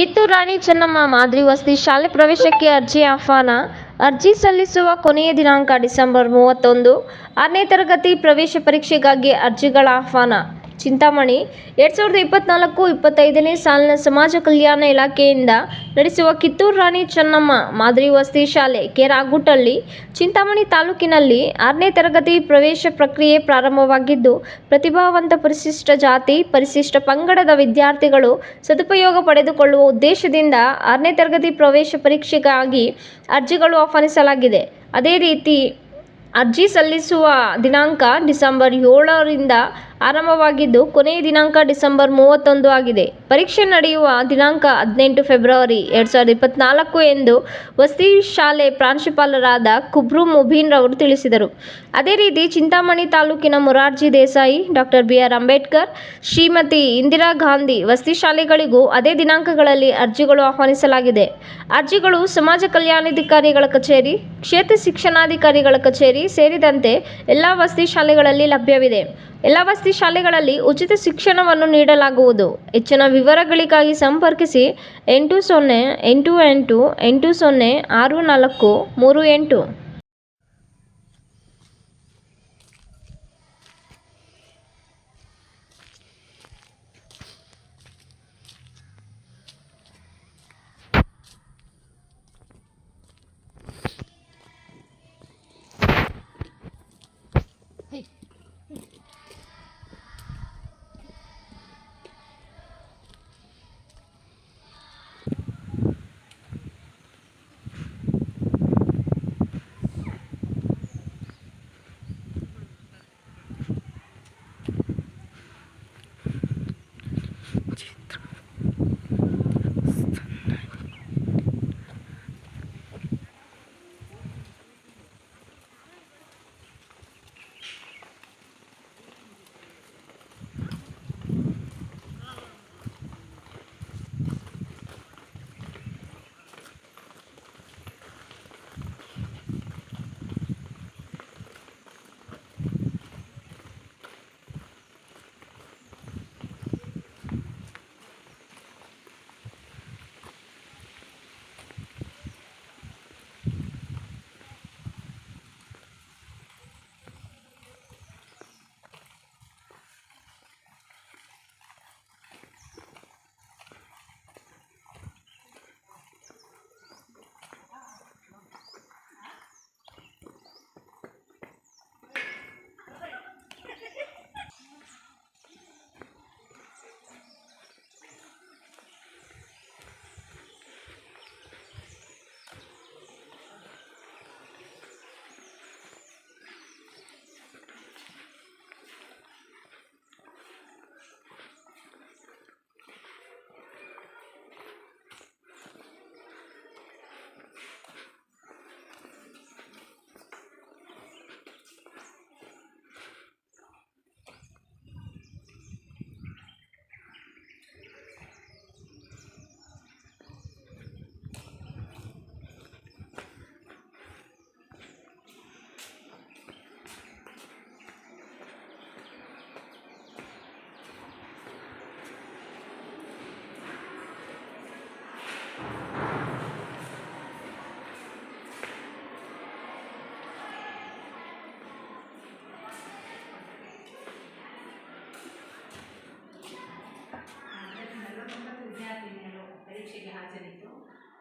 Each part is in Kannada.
ಕಿತ್ತೂರು ರಾಣಿ ಚೆನ್ನಮ್ಮ ಮಾದರಿ ವಸತಿ ಶಾಲೆ ಪ್ರವೇಶಕ್ಕೆ ಅರ್ಜಿ ಆಹ್ವಾನ. ಅರ್ಜಿ ಸಲ್ಲಿಸುವ ಕೊನೆಯ ದಿನಾಂಕ ಡಿಸೆಂಬರ್ ಮೂವತ್ತೊಂದು. ಆರನೇ ತರಗತಿ ಪ್ರವೇಶ ಪರೀಕ್ಷೆಗಾಗಿ ಅರ್ಜಿಗಳ ಆಹ್ವಾನ. ಚಿಂತಾಮಣಿ. ಎರಡು ಸಾವಿರದ ಇಪ್ಪತ್ನಾಲ್ಕು ಇಪ್ಪತ್ತೈದನೇ ಸಾಲಿನ ಸಮಾಜ ಕಲ್ಯಾಣ ಇಲಾಖೆಯಿಂದ ನಡೆಸುವ ಕಿತ್ತೂರು ರಾಣಿ ಚೆನ್ನಮ್ಮ ಮಾದರಿ ವಸತಿ ಶಾಲೆ ಕೆರಾಗುಟ್ಟಳ್ಳಿ ಚಿಂತಾಮಣಿ ತಾಲೂಕಿನಲ್ಲಿ ಆರನೇ ತರಗತಿ ಪ್ರವೇಶ ಪ್ರಕ್ರಿಯೆ ಪ್ರಾರಂಭವಾಗಿದ್ದು, ಪ್ರತಿಭಾವಂತ ಪರಿಶಿಷ್ಟ ಜಾತಿ, ಪರಿಶಿಷ್ಟ ಪಂಗಡದ ವಿದ್ಯಾರ್ಥಿಗಳು ಸದುಪಯೋಗ ಪಡೆದುಕೊಳ್ಳುವ ಉದ್ದೇಶದಿಂದ ಆರನೇ ತರಗತಿ ಪ್ರವೇಶ ಪರೀಕ್ಷೆಗಾಗಿ ಅರ್ಜಿಗಳು ಆಹ್ವಾನಿಸಲಾಗಿದೆ. ಅದೇ ರೀತಿ, ಅರ್ಜಿ ಸಲ್ಲಿಸುವ ದಿನಾಂಕ ಡಿಸೆಂಬರ್ ಏಳರಿಂದ ಆರಂಭವಾಗಿದ್ದು, ಕೊನೆಯ ದಿನಾಂಕ ಡಿಸೆಂಬರ್ ಮೂವತ್ತೊಂದು ಆಗಿದೆ. ಪರೀಕ್ಷೆ ನಡೆಯುವ ದಿನಾಂಕ ಹದಿನೆಂಟು ಫೆಬ್ರವರಿ ಎರಡು ಸಾವಿರದ ಇಪ್ಪತ್ನಾಲ್ಕು ಎಂದು ವಸತಿ ಶಾಲೆ ಪ್ರಾಂಶುಪಾಲರಾದ ಕುಬ್ರು ಮುಬೀನ್ ರವರು ತಿಳಿಸಿದರು. ಅದೇ ರೀತಿ, ಚಿಂತಾಮಣಿ ತಾಲೂಕಿನ Morarji Desai doctor B. R. Ambedkar, Shrimati Indira Gandhi ವಸತಿ ಶಾಲೆಗಳಿಗೂ ಅದೇ ದಿನಾಂಕಗಳಲ್ಲಿ ಅರ್ಜಿಗಳು ಆಹ್ವಾನಿಸಲಾಗಿದೆ. ಅರ್ಜಿಗಳು ಸಮಾಜ ಕಲ್ಯಾಣಾಧಿಕಾರಿಗಳ ಕಚೇರಿ, ಕ್ಷೇತ್ರ ಶಿಕ್ಷಣಾಧಿಕಾರಿಗಳ ಕಚೇರಿ ಸೇರಿದಂತೆ ಎಲ್ಲ ವಸತಿ ಶಾಲೆಗಳಲ್ಲಿ ಲಭ್ಯವಿದೆ. ಎಲ್ಲ ವಸತಿ ಶಾಲೆಗಳಲ್ಲಿ ಉಚಿತ ಶಿಕ್ಷಣವನ್ನು ನೀಡಲಾಗುವುದು. ಹೆಚ್ಚಿನ ವಿವರಗಳಿಗಾಗಿ ಸಂಪರ್ಕಿಸಿ ಎಂಟು ಸೊನ್ನೆ ಎಂಟು ಎಂಟು ಎಂಟು ಸೊನ್ನೆ ಆರು ನಾಲ್ಕು ಮೂರು ಎಂಟು.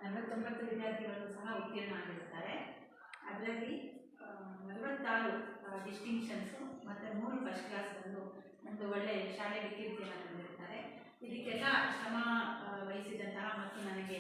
ನಲವತ್ತೊಂಬತ್ತು ವಿದ್ಯಾರ್ಥಿಗಳು ಸಹ ಉತ್ತೀರ್ಣ ಆಗಿರ್ತಾರೆ. ಅದರಲ್ಲಿ ನಲವತ್ತಾರು ಡಿಸ್ಟಿಂಕ್ಷನ್ಸು ಮತ್ತು ಮೂರು ಫಸ್ಟ್ ಕ್ಲಾಸ್ ಬಂದು ಒಂದು ಒಳ್ಳೆಯ ಶಾಲೆಗೆ ಕೀರ್ತಿಯನ್ನು ತಂದಿರುತ್ತಾರೆ ಇದಕ್ಕೆಲ್ಲ ಶ್ರಮ ವಹಿಸಿದಂತಹ ಮತ್ತು ನನಗೆ